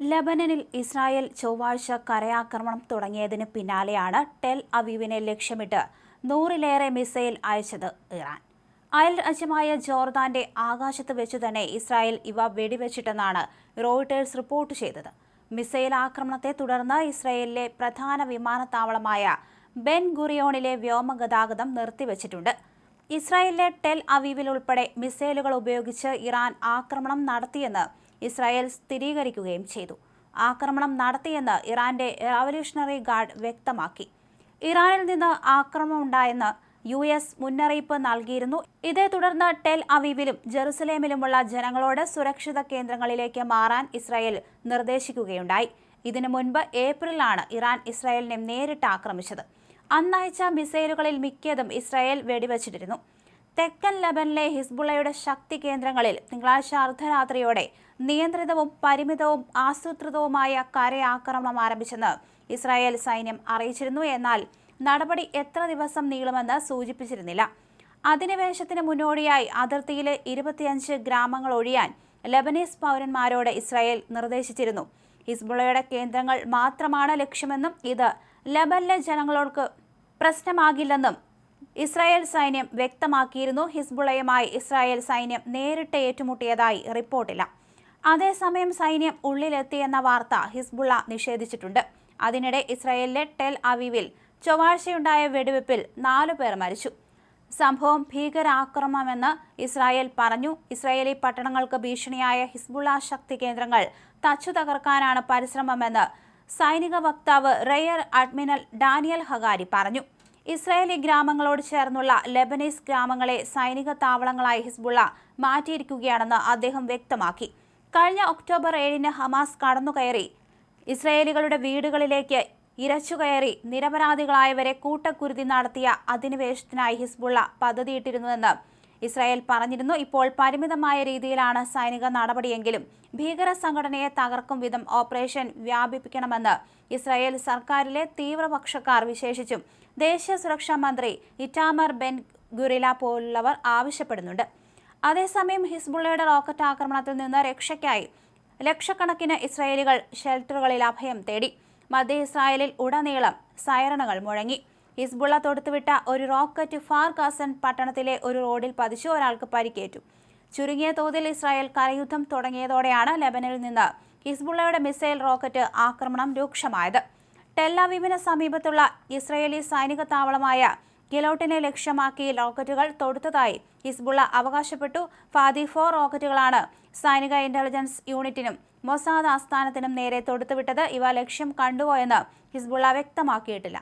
ലബനനിൽ Israel ചൊവ്വാഴ്ച കരയാക്രമണം തുടങ്ങിയതിന് പിന്നാലെയാണ് ടെൽ അവീവിനെ ലക്ഷ്യമിട്ട് നൂറിലേറെ മിസൈൽ അയച്ചത് ഇറാൻ. അയൽ രാജ്യമായ ജോർദാന്റെ ആകാശത്ത് വെച്ചു തന്നെ ഇസ്രായേൽ ഇവ വെടിവെച്ചിട്ടെന്നാണ് റോയിട്ടേഴ്സ് റിപ്പോർട്ട് ചെയ്തത്. മിസൈൽ ആക്രമണത്തെ തുടർന്ന് ഇസ്രായേലിലെ പ്രധാന വിമാനത്താവളമായ ബെൻ ഗുറിയോണിലെ വ്യോമഗതാഗതം നിർത്തിവച്ചിട്ടുണ്ട്. ഇസ്രായേലിലെ ടെൽ അവീവിൽ ഉൾപ്പെടെ മിസൈലുകൾ ഉപയോഗിച്ച് ഇറാൻ ആക്രമണം നടത്തിയെന്ന് ഇസ്രായേൽ സ്ഥിരീകരിക്കുകയും ചെയ്തു. ആക്രമണം നടത്തിയെന്ന് ഇറാന്റെ റവല്യൂഷണറി ഗാർഡ് വ്യക്തമാക്കി. ഇറാനിൽ നിന്ന് ആക്രമണം ഉണ്ടായെന്ന് യു എസ് മുന്നറിയിപ്പ് നൽകിയിരുന്നു. ഇതേ തുടർന്ന് ടെൽ അവീവിലും ജെറുസലേമിലുമുള്ള ജനങ്ങളോട് സുരക്ഷിത കേന്ദ്രങ്ങളിലേക്ക് മാറാൻ ഇസ്രായേൽ നിർദ്ദേശിക്കുകയുണ്ടായി. ഇതിനു മുൻപ് ഏപ്രിലാണ് ഇറാൻ ഇസ്രായേലിനെ നേരിട്ട് ആക്രമിച്ചത്. അന്നയച്ച മിസൈലുകളിൽ മിക്കതും ഇസ്രായേൽ വെടിവച്ചിട്ടിരുന്നു തെക്കൻ ലബനിലെ ഹിസ്ബുള്ളയുടെ ശക്തി കേന്ദ്രങ്ങളിൽ തിങ്കളാഴ്ച അർദ്ധരാത്രിയോടെ നിയന്ത്രിതവും പരിമിതവും ആസൂത്രിതവുമായ കരയാക്രമണം ആരംഭിച്ചെന്ന് ഇസ്രായേൽ സൈന്യം അറിയിച്ചിരുന്നു. എന്നാൽ നടപടി എത്ര ദിവസം നീളുമെന്ന് സൂചിപ്പിച്ചിരുന്നില്ല. അധിനിവേശത്തിന് മുന്നോടിയായി അതിർത്തിയിലെ ഇരുപത്തിയഞ്ച് ഗ്രാമങ്ങൾ ഒഴിയാൻ ലബനീസ് പൗരന്മാരോട് ഇസ്രായേൽ നിർദ്ദേശിച്ചിരുന്നു. ഹിസ്ബുള്ളയുടെ കേന്ദ്രങ്ങൾ മാത്രമാണ് ലക്ഷ്യമെന്നും ഇത് ലബനിലെ ജനങ്ങളോർക്ക് പ്രശ്നമാകില്ലെന്നും ഇസ്രായേൽ സൈന്യം വ്യക്തമാക്കിയിരുന്നു ഹിസ്ബുളയുമായി ഇസ്രായേൽ സൈന്യം നേരിട്ട് ഏറ്റുമുട്ടിയതായി റിപ്പോർട്ടില്ല. അതേസമയം സൈന്യം ഉള്ളിലെത്തിയെന്ന വാർത്ത ഹിസ്ബുള്ള നിഷേധിച്ചിട്ടുണ്ട്. അതിനിടെ ഇസ്രായേലിലെ ടെൽ അവീവിൽ ചൊവ്വാഴ്ചയുണ്ടായ വെടിവെപ്പിൽ നാലു പേർ മരിച്ചു. സംഭവം ഭീകരാക്രമണമെന്ന് ഇസ്രായേൽ പറഞ്ഞു. ഇസ്രായേലി പട്ടണങ്ങൾക്ക് ഭീഷണിയായ ഹിസ്ബുള്ള ശക്തി കേന്ദ്രങ്ങൾ തച്ചു തകർക്കാനാണ് പരിശ്രമമെന്ന് സൈനിക വക്താവ് റെയർ അഡ്മിനൽ ഡാനിയൽ ഹഗാരി പറഞ്ഞു. ഇസ്രായേലി ഗ്രാമങ്ങളോട് ചേർന്നുള്ള ലെബനീസ് ഗ്രാമങ്ങളെ സൈനിക താവളങ്ങളായി ഹിസ്ബുള്ള മാറ്റിയിരിക്കുകയാണെന്ന് അദ്ദേഹം വ്യക്തമാക്കി. കഴിഞ്ഞ ഒക്ടോബർ ഏഴിന് ഹമാസ് കടന്നുകയറി. ഇസ്രായേലികളുടെ വീടുകളിലേക്ക് ഇരച്ചുകയറി നിരപരാധികളായവരെ കൂട്ടക്കുരുതി നടത്തിയ അധിനിവേശത്തിനായി ഹിസ്ബുള്ള പദ്ധതിയിട്ടിരുന്നുവെന്ന് ഇസ്രായേൽ പറഞ്ഞിരുന്നു ഇപ്പോൾ പരിമിതമായ രീതിയിലാണ് സൈനിക നടപടിയെങ്കിലും ഭീകര സംഘടനയെ തകർക്കും വിധം ഓപ്പറേഷൻ വ്യാപിപ്പിക്കണമെന്ന് ഇസ്രായേൽ സർക്കാരിലെ തീവ്രപക്ഷക്കാർ വിശേഷിച്ചും ദേശീയ സുരക്ഷാ മന്ത്രി ഇറ്റാമർ ബെൻ ഗുറില പോലുള്ളവർ ആവശ്യപ്പെടുന്നുണ്ട്. അതേസമയം ഹിസ്ബുള്ളയുടെ റോക്കറ്റ് ആക്രമണത്തിൽ നിന്ന് രക്ഷയ്ക്കായി ലക്ഷക്കണക്കിന് ഇസ്രായേലികൾ ഷെൽട്ടറുകളിൽ അഭയം തേടി. മധ്യ ഇസ്രായേലിൽ ഉടനീളം സൈറണുകൾ മുഴങ്ങി. ഹിസ്ബുള്ള തൊടുത്തുവിട്ട ഒരു റോക്കറ്റ് ഫാർ കാസൻ പട്ടണത്തിലെ ഒരു റോഡിൽ പതിച്ചു ഒരാൾക്ക് പരിക്കേറ്റു. ചുരുങ്ങിയ തോതിൽ ഇസ്രായേൽ കരയുദ്ധം തുടങ്ങിയതോടെയാണ് ലെബനിൽ നിന്ന് ഹിസ്ബുള്ളയുടെ മിസൈൽ റോക്കറ്റ് ആക്രമണം രൂക്ഷമായത്. ടെല്ലാവീവിന് സമീപത്തുള്ള ഇസ്രയേലി സൈനിക താവളമായ ഗിലോട്ടിനെ ലക്ഷ്യമാക്കി റോക്കറ്റുകൾ തൊടുത്തതായി ഹിസ്ബുള്ള അവകാശപ്പെട്ടു. ഫാദി ഫോർ റോക്കറ്റുകളാണ് സൈനിക ഇന്റലിജൻസ് യൂണിറ്റിനും മൊസാദ് ആസ്ഥാനത്തിനും നേരെ തൊടുത്തുവിട്ടത്. ഇവ ലക്ഷ്യം കണ്ടുപോയെന്ന് ഹിസ്ബുള്ള വ്യക്തമാക്കിയിട്ടില്ല.